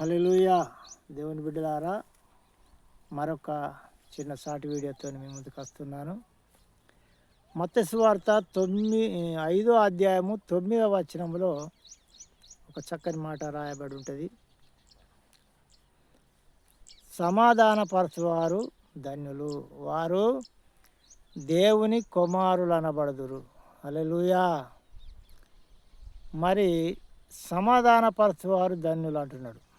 హల్లెలూయా. దేవుని బిడ్డలారా మరొక చిన్న సాటి వీడియోతో మీ ముందుకు వస్తున్నాను. మత్స్యవార్త తొమ్మిది ఐదో అధ్యాయము తొమ్మిదవ వచనంలో ఒక చక్కని మాట రాయబడి ఉంటుంది. సమాధానపరచువారు ధన్యులు వారు దేవుని కుమారులు అనబడదురు అలెలుయా మరి సమాధానపరచువారు ధన్యులు అంటున్నాడు.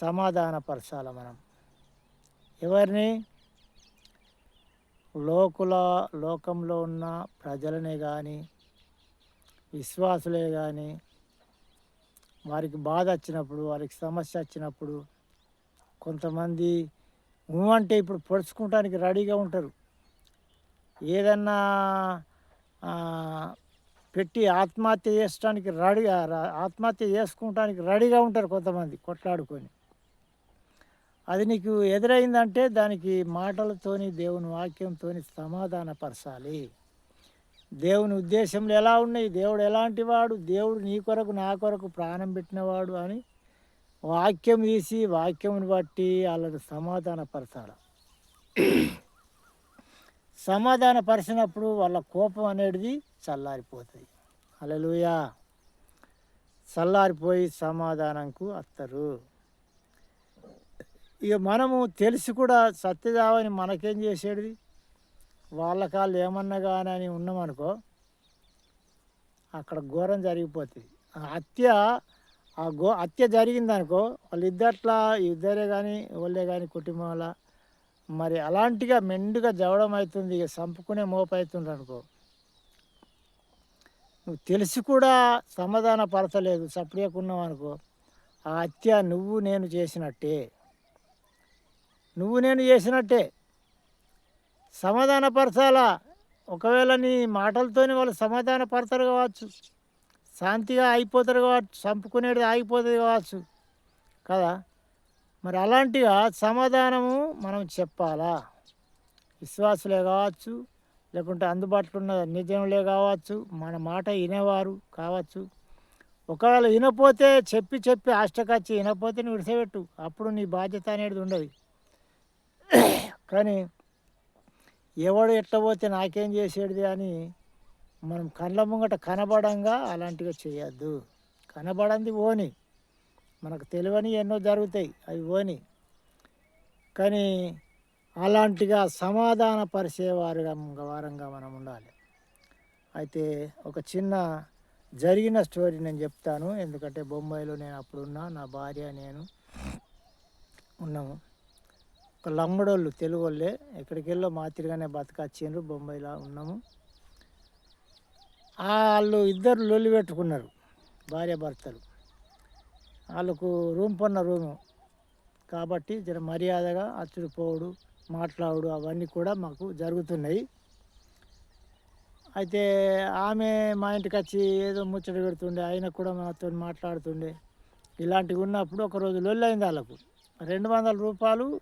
సమాధానపరచాలి మనం. ఎవరిని? లోకుల లోకంలో ఉన్న ప్రజలనే కానీ విశ్వాసులే కానీ వారికి బాధ వచ్చినప్పుడు వారికి సమస్య వచ్చినప్పుడు కొంతమంది అంటే ఇప్పుడు పొడుచుకోవటానికి రెడీగా ఉంటారు. ఏదన్నా పెట్టి ఆత్మహత్య చేసుకోవడానికి రెడీ ఆత్మహత్య చేసుకోవటానికి రెడీగా ఉంటారు కొంతమంది కొట్లాడుకొని. అది నీకు ఎదురైందంటే దానికి మాటలతోని దేవుని వాక్యంతోని సమాధానపరచాలి. దేవుని ఉద్దేశంలో ఎలా ఉన్నాయి? దేవుడు ఎలాంటి వాడు దేవుడు నీ కొరకు నా కొరకు ప్రాణం పెట్టినవాడు అని వాక్యం తీసి వాక్యంని బట్టి వాళ్ళని సమాధానపరచాలి. సమాధానపరిచినప్పుడు వాళ్ళ కోపం అనేది చల్లారిపోతుంది అలలుయా చల్లారిపోయి సమాధానంకు వస్తారు. ఇక మనము తెలిసి కూడా సత్యదావని మనకేం చేసేది? వాళ్ళ కాళ్ళు ఏమన్నా కానీ అని ఉన్నామనుకో అక్కడ ఘోరం జరిగిపోతుంది. ఆ హత్య ఆ గో హత్య జరిగిందనుకో వాళ్ళిద్దట్లా ఇద్దరే కానీ వాళ్ళే కానీ కుటుంబంలో మరి అలాంటిగా మెండుగా జవడం అవుతుంది ఇక చంపుకునే మోపు అవుతుంది అనుకో నువ్వు తెలిసి కూడా సమాధాన పరచలేదు సపరేకున్నావు అనుకో ఆ హత్య నువ్వు నేను చేసినట్టే. నువ్వు నేను చేసినట్టే. సమాధానపరచాలా? ఒకవేళ నీ మాటలతోనే వాళ్ళు సమాధానపరచరు కావచ్చు. శాంతిగా అయిపోతారు కావచ్చు. చంపుకునేది ఆగిపోతుంది కావచ్చు. కదా? మరి అలాంటిగా సమాధానము మనం చెప్పాలా? విశ్వాసులే కావచ్చు లేకుంటే అందుబాటులో ఉన్న నిజంలే కావచ్చు మన మాట వినేవారు కావచ్చు. ఒకవేళ వినపోతే చెప్పి చెప్పి ఆష్టకచ్చి వినపోతే నువ్వు విడిసపెట్టు అప్పుడు నీ బాధ్యత అనేది ఉండదు. కానీ ఎవడు ఎట్లా పోతే నాకేం చేసేది అని మనం కళ్ళ ముంగట కనబడంగా అలాంటిగా చేయొద్దు. కనబడంది ఓని. మనకు తెలియని ఎన్నో జరుగుతాయి అవి ఓని. కానీ అలాంటిగా సమాధాన పరిచేవారుగా వారంగా మనం ఉండాలి. అయితే ఒక చిన్న జరిగిన స్టోరీ నేను చెప్తాను. ఎందుకంటే బొంబాయిలో నేను అప్పుడున్నా నా భార్య నేను ఉన్నాము. ఒక లంబడోళ్ళు తెలుగు వాళ్ళే ఎక్కడికి వెళ్ళో మాతిరిగానే బతకచ్చిండ్రు బొంబాయిలో ఉన్నాము. వాళ్ళు ఇద్దరు లొల్లి పెట్టుకున్నారు భార్య భర్తలు. వాళ్ళకు రూమ్ పన్న రూము కాబట్టి జర మర్యాదగా అచ్చుడు పోవుడు మాట్లాడు అవన్నీ కూడా మాకు జరుగుతున్నాయి. అయితే ఆమె మా ఇంటికి వచ్చి ఏదో ముచ్చట పెడుతుండే ఆయన కూడా మాతో మాట్లాడుతుండే. ఇలాంటివి ఉన్నప్పుడు ఒక రోజు లొల్లి అయింది వాళ్ళకు రెండు వందల రూపాయలు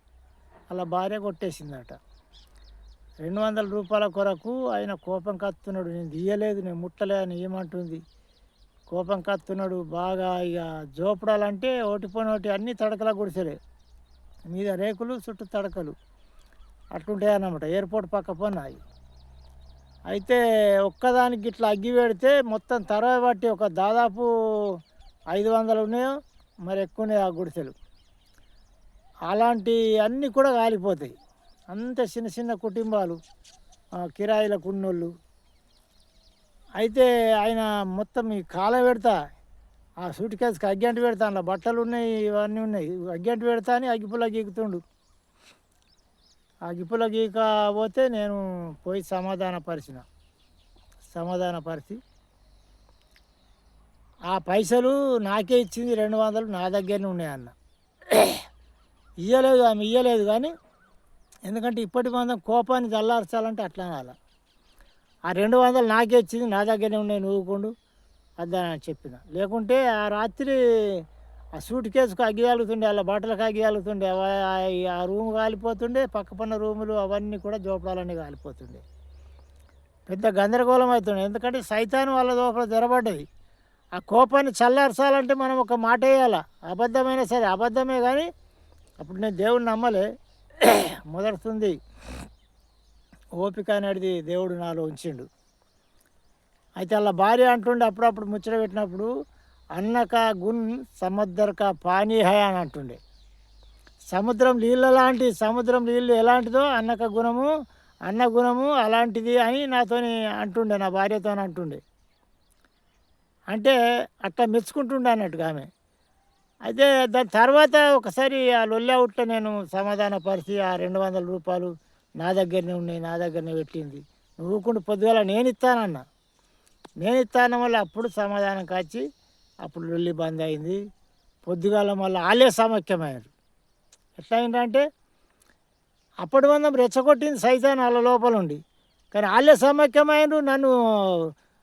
అలా భార్య కొట్టేసిందట. రెండు వందల రూపాయల కొరకు ఆయన కోపం కత్తున్నాడు. నేను తీయలేదు నేను ముట్టలే అని ఏమంటుంది. కోపం కత్తున్నాడు. బాగా ఇక జోపడాలంటే ఓటిపోయిన ఒకటి అన్ని తడకలా గుడిసెలే. మీద రేకులు చుట్టూ తడకలు. అట్లుంటాయి అన్నమాట. ఎయిర్పోర్ట్ పక్క పోనాయి. అయితే ఒక్కదానికి ఇట్లా అగ్గి పెడితే మొత్తం తరవ బట్టి ఒక దాదాపు ఐదు వందలు ఉన్నాయో మరి ఎక్కువ ఉన్నాయి ఆ గుడిసెలు. అలాంటి అన్నీ కూడా కాలిపోతాయి. అంత చిన్న చిన్న కుటుంబాలు కిరాయిల కిరాయిలకు ఉన్నోళ్ళు అయితే ఆయన మొత్తం ఈ కాల పెడతా ఆ సూట్ కేసుకి అగ్గంటి పెడతా అందులో బట్టలు ఉన్నాయి ఇవన్నీ ఉన్నాయి. అగ్గంటి పెడతా అని అగ్గిపుల్ల గీకుతుండు. ఆ అగ్గిపుల్ల గీకపోతే నేను పోయి సమాధాన పరిచిన. సమాధాన పరిచి ఆ పైసలు నాకే ఇచ్చింది రెండు వందలు నా దగ్గరనే ఉన్నాయన్న ఇయ్యలేదు ఆమె ఇయ్యలేదు కానీ ఎందుకంటే ఇప్పటి మందం కోపాన్ని చల్లార్చాలంటే అట్లా అలా ఆ రెండు వందలు నాకే ఇచ్చింది నా దగ్గరనే ఉన్నాయి నువ్వుకోండు అని చెప్పిన. లేకుంటే ఆ రాత్రి ఆ సూట్ కేసుకు అగ్గియాలుతుండే అలా బట్టలకు అగ్గియాలుతుండే ఆ- రూమ్ కాలిపోతుండే పక్క పన్న రూములు అవన్నీ కూడా జోపడాలన్నీ కాలిపోతుండే. పెద్ద గందరగోళం అవుతుండే. ఎందుకంటే సైతాన్ వాళ్ళ లోపల తెరబడ్డది ఆ కోపాన్ని చల్లార్చాలంటే మనం ఒక మాట వేయాల. అబద్ధమైనా సరే అబద్ధమే కానీ అప్పుడు నేను దేవుడిని నమ్మలే. మొదలుతుంది. ఓపిక అనేది దేవుడు నాలో ఉంచిండు. అయితే అలా భార్య అంటుండే అప్పుడప్పుడు ముచ్చట పెట్టినప్పుడు అన్నక గున్ సముద్రక పానీహయ అని అంటుండే. సముద్రం నీళ్ళ లాంటి సముద్రం నీళ్ళు ఎలాంటిదో అన్నక గుణము అన్న గుణము అలాంటిది అని నాతోని అంటుండే నా భార్యతో అంటుండే. అంటే అట్లా మెచ్చుకుంటుండే అన్నట్టుగా ఆమె. అయితే దాని తర్వాత ఒకసారి ఆ లొల్లవుట్లో నేను సమాధాన పరిచి ఆ రెండు వందల రూపాయలు నా దగ్గరనే ఉన్నాయి నా దగ్గరనే పెట్టింది. నువ్వు పొద్దుగాల నేను ఇస్తానన్న. నేను ఇస్తాను వల్ల అప్పుడు సమాధానం కాచి అప్పుడు లొల్లి బంద్ అయింది. పొద్దుగాల మళ్ళీ వాళ్ళే సమైక్యమయ్యారు. ఎట్లా అయిందంటే అప్పటి మందం రెచ్చగొట్టింది సైతాన్ వాళ్ళ లోపల ఉండి కానీ వాళ్ళే సమైక్యమైనరు నన్ను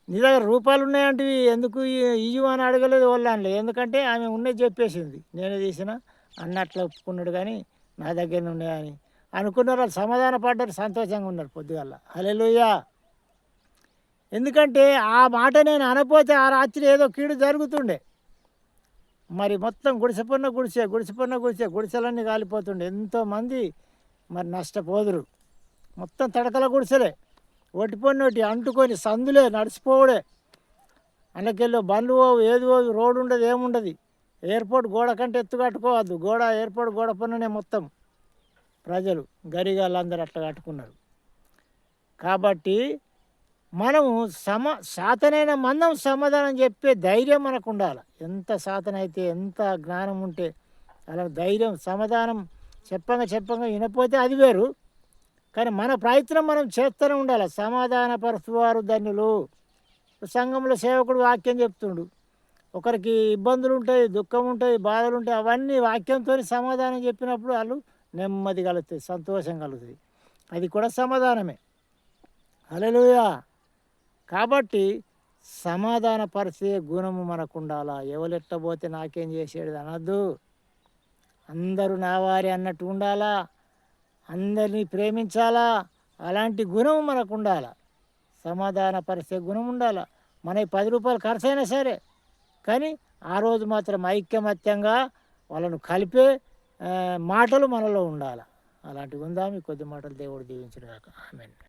నీ దగ్గర రూపాయలు ఉన్నాయంటే ఎందుకు ఇయ్యు అని అడగలేదు వాళ్ళని ఎందుకంటే ఆమె ఉన్నది చెప్పేసింది. నేనే తీసిన అన్నట్లు ఒప్పుకున్నాడు కానీ నా దగ్గర ఉన్నాయని. అనుకున్నారు వాళ్ళు సమాధాన పడ్డారు సంతోషంగా ఉన్నారు పొద్దుగల. హలెలుయ్యా ఎందుకంటే ఆ మాట నేను అనపోతే ఆ రాత్రి ఏదో కీడు జరుగుతుండే. మరి మొత్తం గుడిసెపన్న గుడిసె గుడిసెపన్న గుడిసె గుడిసెలన్నీ కాలిపోతుండే. ఎంతోమంది మరి నష్టపోదురు. మొత్తం తడకల గుడిసెలే. ఒటిపొన్నోటి అంటుకొని సందులే నడిచిపోవడే. అందుకెళ్ళి బండ్లు పోవు ఏది పోవు రోడ్డు ఉండదు ఏముండదు. ఎయిర్పోర్ట్ గోడ కంటే ఎత్తు కట్టుకోవద్దు. గోడ ఎయిర్పోర్ట్ గోడ పన్ననే మొత్తం ప్రజలు గరిగాళ్ళందరూ అట్లా కట్టుకున్నారు. కాబట్టి మనము సమ శాతనైన మందం సమాధానం చెప్పే ధైర్యం మనకు ఉండాలి ఎంత శాతన అయితే ఎంత జ్ఞానం ఉంటే అలా ధైర్యం సమాధానం చెప్పంగా చెప్పంగా వినపోతే అది వేరు. కానీ మన ప్రయత్నం మనం చేస్తూనే ఉండాలి. సమాధాన పరచువారు ధన్యులు. సంఘంలో సేవకుడు వాక్యం చెప్తుండు. ఒకరికి ఇబ్బందులు ఉంటాయి దుఃఖం ఉంటాయి బాధలు ఉంటాయి అవన్నీ వాక్యంతో సమాధానం చెప్పినప్పుడు వాళ్ళు నెమ్మది కలుగుతాయి సంతోషం కలుగుతుంది అది కూడా సమాధానమే. అలలుయా కాబట్టి సమాధానపరిచే గుణము మనకు ఉండాలా ఎవలెట్టబోతే నాకేం చేసేది అనద్దు. అందరూ నా వారి అన్నట్టు ఉండాలా. అందరినీ ప్రేమించాలా? అలాంటి గుణం మనకు ఉండాలా సమాధానపరిచే గుణం ఉండాల? మన పది రూపాయలు ఖర్చు అయినా సరే. కానీ ఆ రోజు మాత్రం ఐక్యమత్యంగా వాళ్ళను కలిపే మాటలు మనలో ఉండాలి? అలాంటివి ఉందా? మీ కొద్ది మాటలు దేవుడు దీవించిన ఆమె